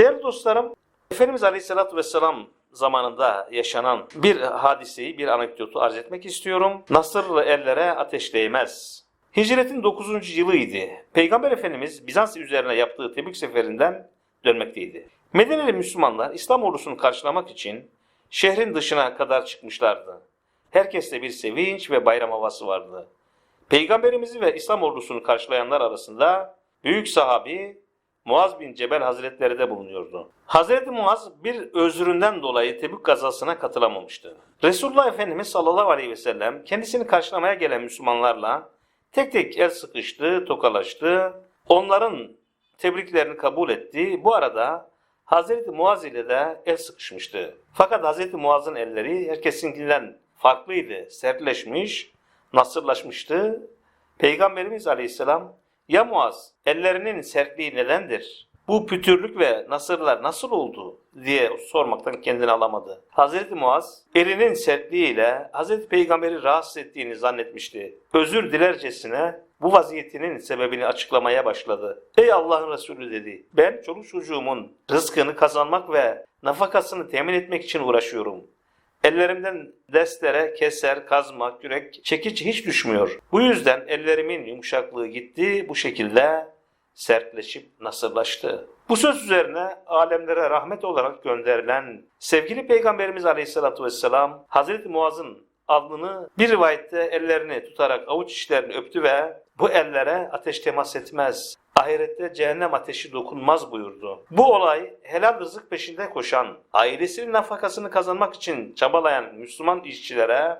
Değerli dostlarım, Efendimiz Aleyhisselatü Vesselam zamanında yaşanan bir hadiseyi, bir anekdotu arz etmek istiyorum. Nasırlı ellere ateş değmez. Hicretin 9. yılıydı. Peygamber Efendimiz Bizans üzerine yaptığı Tebük seferinden dönmekteydi. Medineli Müslümanlar İslam ordusunu karşılamak için şehrin dışına kadar çıkmışlardı. Herkeste bir sevinç ve bayram havası vardı. Peygamberimizi ve İslam ordusunu karşılayanlar arasında büyük sahabi Muaz bin Cebel Hazretleri de bulunuyordu. Hazreti Muaz bir özründen dolayı Tebük gazasına katılamamıştı. Resulullah Efendimiz sallallahu aleyhi ve sellem kendisini karşılamaya gelen Müslümanlarla tek tek el sıkıştı, tokalaştı. Onların tebriklerini kabul etti. Bu arada Hazreti Muaz ile de el sıkışmıştı. Fakat Hazreti Muaz'ın elleri herkesinkinden farklıydı. Sertleşmiş, nasırlaşmıştı. Peygamberimiz aleyhisselam ya Muaz ellerinin sertliği nedendir? Bu pütürlük ve nasırlar nasıl oldu diye sormaktan kendini alamadı. Hazreti Muaz elinin sertliğiyle Hazreti Peygamberi rahatsız ettiğini zannetmişti. Özür dilercesine bu vaziyetinin sebebini açıklamaya başladı. Ey Allah'ın Resulü dedi. Ben çoluk çocuğumun rızkını kazanmak ve nafakasını temin etmek için uğraşıyorum. Ellerimden destere, keser, kazma, kürek, çekiç hiç düşmüyor. Bu yüzden ellerimin yumuşaklığı gitti, bu şekilde sertleşip nasırlaştı. Bu söz üzerine alemlere rahmet olarak gönderilen sevgili Peygamberimiz Aleyhisselatü Vesselam Hazreti Muaz'ın alnını bir rivayette ellerini tutarak avuç içlerini öptü ve bu ellere ateş temas etmez. Ahirette cehennem ateşi dokunmaz buyurdu. Bu olay helal rızık peşinde koşan, ailesinin nafakasını kazanmak için çabalayan Müslüman işçilere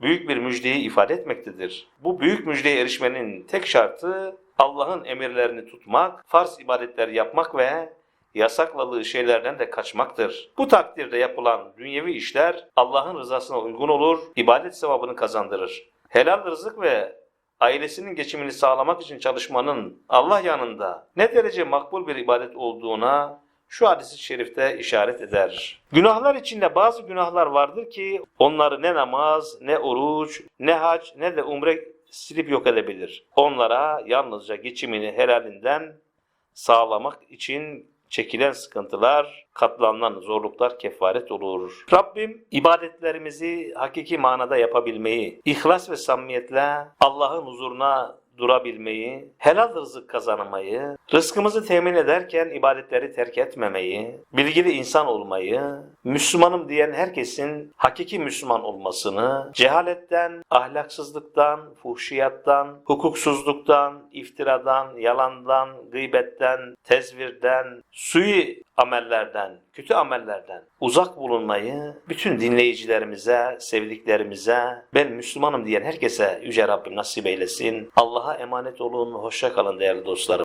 büyük bir müjdeyi ifade etmektedir. Bu büyük müjdeye erişmenin tek şartı Allah'ın emirlerini tutmak, farz ibadetler yapmak ve yasakladığı şeylerden de kaçmaktır. Bu takdirde yapılan dünyevi işler Allah'ın rızasına uygun olur, ibadet sevabını kazandırır. Helal rızık ve ailesinin geçimini sağlamak için çalışmanın Allah yanında ne derece makbul bir ibadet olduğuna şu hadis-i şerifte işaret eder. Günahlar içinde bazı günahlar vardır ki onları ne namaz, ne oruç, ne hac, ne de umre silip yok edebilir. Onlara yalnızca geçimini helalinden sağlamak için çekilen sıkıntılar, katlanılan zorluklar kefaret olur. Rabbim ibadetlerimizi hakiki manada yapabilmeyi, ihlas ve samimiyetle Allah'ın huzuruna durabilmeyi, helal rızık kazanmayı, rızkımızı temin ederken ibadetleri terk etmemeyi, bilgili insan olmayı, Müslümanım diyen herkesin hakiki Müslüman olmasını, cehaletten, ahlaksızlıktan, fuhşiyattan, hukuksuzluktan, iftiradan, yalandan, gıybetten, tezvirden, sui amellerden, kötü amellerden uzak bulunmayı bütün dinleyicilerimize, sevdiklerimize, ben Müslümanım diyen herkese Yüce Rabbim nasip eylesin. Allah'a emanet olun, hoşça kalın değerli dostlarım.